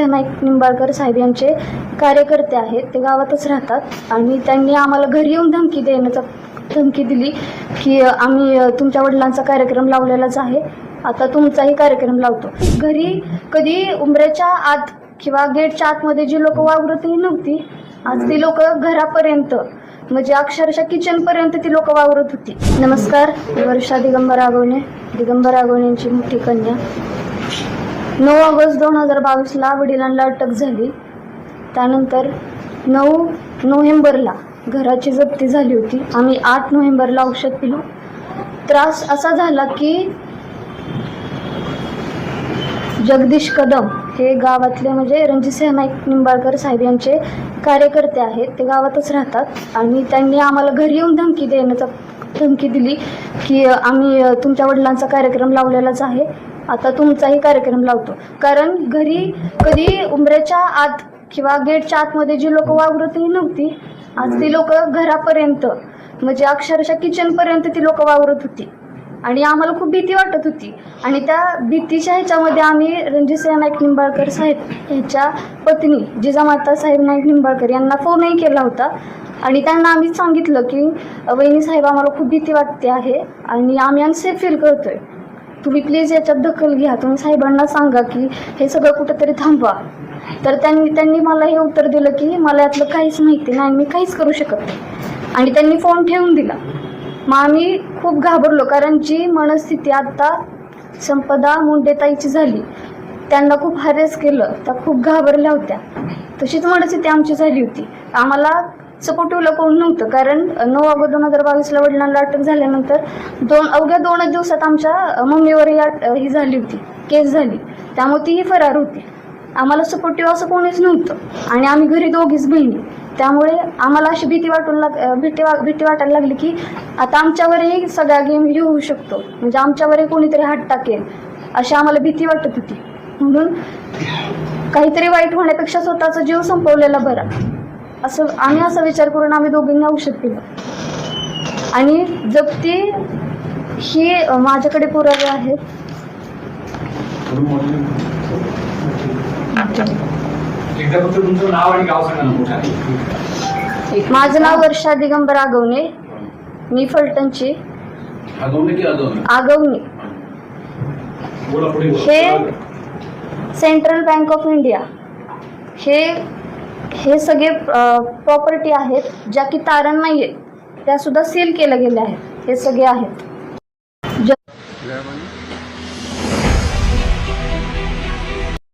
नाईक निंबाळकर साहेब यांचे कार्यकर्ते आहेत. ते गावातच राहतात. आणि त्यांनी आम्हाला घरी येऊन धमकी देण्याचा धमकी दिली की आम्ही तुमच्या वडिलांचा कार्यक्रम लावलेलाच आहे. आता तुमचाही कार्यक्रम लावतो. घरी कधी उंबऱ्याच्या आत किंवा गेटच्या आतमध्ये जी लोक वावरतही नव्हती आज ती लोक घरापर्यंत म्हणजे अक्षरशः किचनपर्यंत ती लोक वावरत होती. नमस्कार. वर्षा दिगंबर आगवणे. दिगंबर आगवणे यांची मोठी कन्या. नऊ ऑगस्ट दोन हजार बावीसला वडिलांना अटक झाली. त्यानंतर नऊ नोव्हेंबरला घराची जप्ती झाली होती. आम्ही आठ नोव्हेंबरला औषध पिलो. त्रास असा झाला की जगदीश कदम हे गावातले म्हणजे रणजितसिंह नाईक निंबाळकर साहेब यांचे कार्यकर्ते आहेत. ते गावातच राहतात. आणि त्यांनी आम्हाला घरी येऊन धमकी देण्याचा धमकी दिली की आम्ही तुमच्या वडिलांचा कार्यक्रम लावलेलाच आहे. आता तुमचाही कार्यक्रम लावतो. कारण घरी कधी उंबऱ्याच्या आत किंवा गेटच्या आतमध्ये जी लोक वावरतही नव्हती आज ती लोक घरापर्यंत म्हणजे अक्षरशः किचनपर्यंत ती लोक वावरत होती. आणि आम्हाला खूप भीती वाटत होती. आणि त्या भीतीच्या ह्याच्यामध्ये आम्ही रणजितसिंह नाईक निंबाळकर साहेब ह्याच्या पत्नी जिजामाता साहेब नाईक निंबाळकर यांना फोनही केला होता. आणि त्यांना आम्ही सांगितलं की वहिनी साहेब आम्हाला खूप भीती वाटते आहे आणि आम्ही अनसेफ फील आहे तुम्ही प्लीज याच्यात दखल घ्या. तुम्ही साहेबांना सांगा की हे सगळं कुठंतरी थांबवा. तर त्यांनी त्यांनी मला हे उत्तर दिलं की मला यातलं काहीच माहिती नाही. मी काहीच करू शकत नाही. आणि त्यांनी फोन ठेवून दिला. मग आम्ही खूप घाबरलो कारण जी मनस्थिती आत्ता संपदा मुंडेताईची झाली त्यांना खूप हरेस केलं त्या खूप घाबरल्या होत्या. तशीच मनस्थिती आमची झाली होती. आम्हाला सपोर्टिव्हला कोण नव्हतं कारण नऊ ऑगस्ट दोन हजार बावीसला वडिलांना अटक झाल्यानंतर दोन अवघ्या दोनच दिवसात आमच्या मम्मीवरही अट- ही झाली होती केस झाली. त्यामुळे तीही फरार होती. आम्हाला सपोर्टिव्ह असं कोणीच नव्हतं. आणि आम्ही घरी दोघीच बहिणी. त्यामुळे आम्हाला अशी भीती वाटून लाग भीती वा भीती वाटायला लागली की आता आमच्यावरही सगळा गेम हे होऊ शकतो. म्हणजे आमच्यावरही कोणीतरी हात टाकेल अशी आम्हाला भीती वाटत होती. म्हणून काहीतरी वाईट होण्यापेक्षा स्वतःचा जीव संपवलेला बरा. असं आम्ही असा विचार करून आम्ही दोघींनी औषध पिलं आणि जप्ती ही माझ्याकडे पुरावे आहेत. एकदा फक्त तुमचं नाव आणि गाव सांगा मोठ्या माझं नाव वर्षा दिगंबर आगवणे. मी फलटणची. आगवणे की आगवणे? आगवणे. बोला पुढे. हे सेंट्रल बँक ऑफ इंडिया हे हे सगळे प्रॉपर्टी आहेत ज्या की तारण नाही आहेत त्या सुद्धा सील केल्या गेल्या आहेत. हे सगळे आहेत.